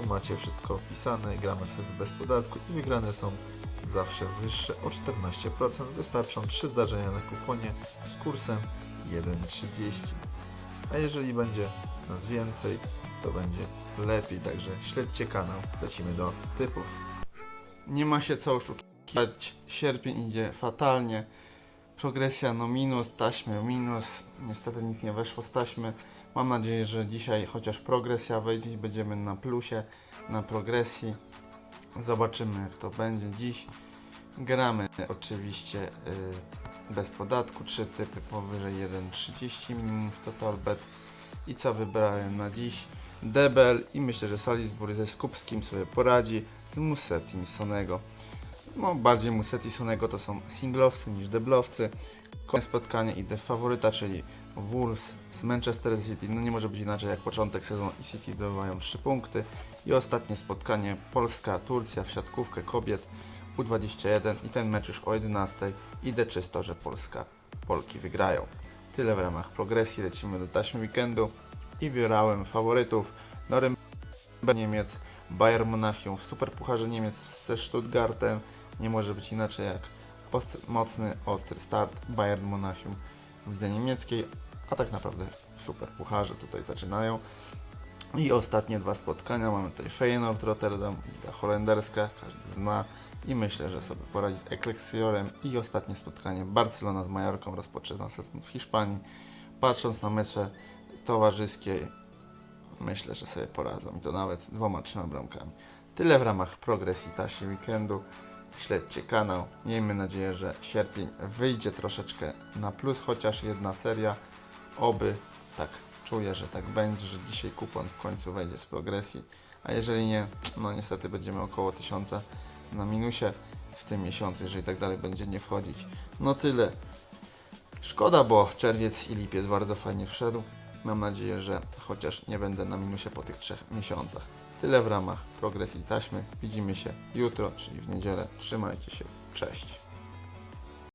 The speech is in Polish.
Tu macie wszystko wpisane, gramy wtedy bez podatku i wygrane są zawsze wyższe o 14%. Wystarczą 3 zdarzenia na kuponie z kursem 1,30. A jeżeli będzie nas więcej, to będzie lepiej, także śledźcie kanał. Lecimy do typów. Nie ma się co oszukiwać. Sierpień idzie fatalnie. Progresja no minus, taśmy minus. Niestety nic nie weszło z taśmy. Mam nadzieję, że dzisiaj chociaż progresja wejdzie i będziemy na plusie, na progresji. Zobaczymy jak to będzie dziś. Gramy oczywiście y, bez podatku. Trzy typy powyżej 1,30 minimum w total bet. I co wybrałem na dziś? Debel i myślę, że Salisbury ze Skupskim sobie poradzi z Musetti i Sonego. No, bardziej Musetti i Sonego to są singlowcy niż deblowcy. Kolejne spotkanie idę w faworyta, czyli Wolves z Manchester City. No nie może być inaczej jak początek sezonu i City zdobywają 3 punkty. I ostatnie spotkanie Polska-Turcja w siatkówkę kobiet U21 i ten mecz już o 11. Idę czysto, że Polska, Polki wygrają. Tyle w ramach progresji. Lecimy do taśmy weekendu i wybierałem faworytów. Norym Niemiec, Bayern Monachium w Superpucharze Niemiec ze Stuttgartem. Nie może być inaczej jak mocny, ostry start Bayern Monachium w lidze niemieckiej, a tak naprawdę w Superpucharze tutaj zaczynają. I ostatnie dwa spotkania mamy tutaj Feyenoord Rotterdam, Liga Holenderska, każdy zna i myślę, że sobie poradzi z Excelsiorem i ostatnie spotkanie Barcelona z Majorką rozpoczyna sezon w Hiszpanii. Patrząc na mecze towarzyskie myślę, że sobie poradzą i to nawet dwoma, trzema bramkami. Tyle w ramach progresji tasi weekendu. Śledźcie kanał. Miejmy nadzieję, że sierpień wyjdzie troszeczkę na plus, chociaż jedna seria. Oby tak czuję, że tak będzie, że dzisiaj kupon w końcu wejdzie z progresji. A jeżeli nie, no niestety będziemy około 1000 na minusie w tym miesiącu, jeżeli tak dalej będzie nie wchodzić. No tyle. Szkoda, bo czerwiec i lipiec bardzo fajnie wszedł. Mam nadzieję, że chociaż nie będę na minusie po tych trzech miesiącach. Tyle w ramach progresji taśmy. Widzimy się jutro, czyli w niedzielę. Trzymajcie się. Cześć.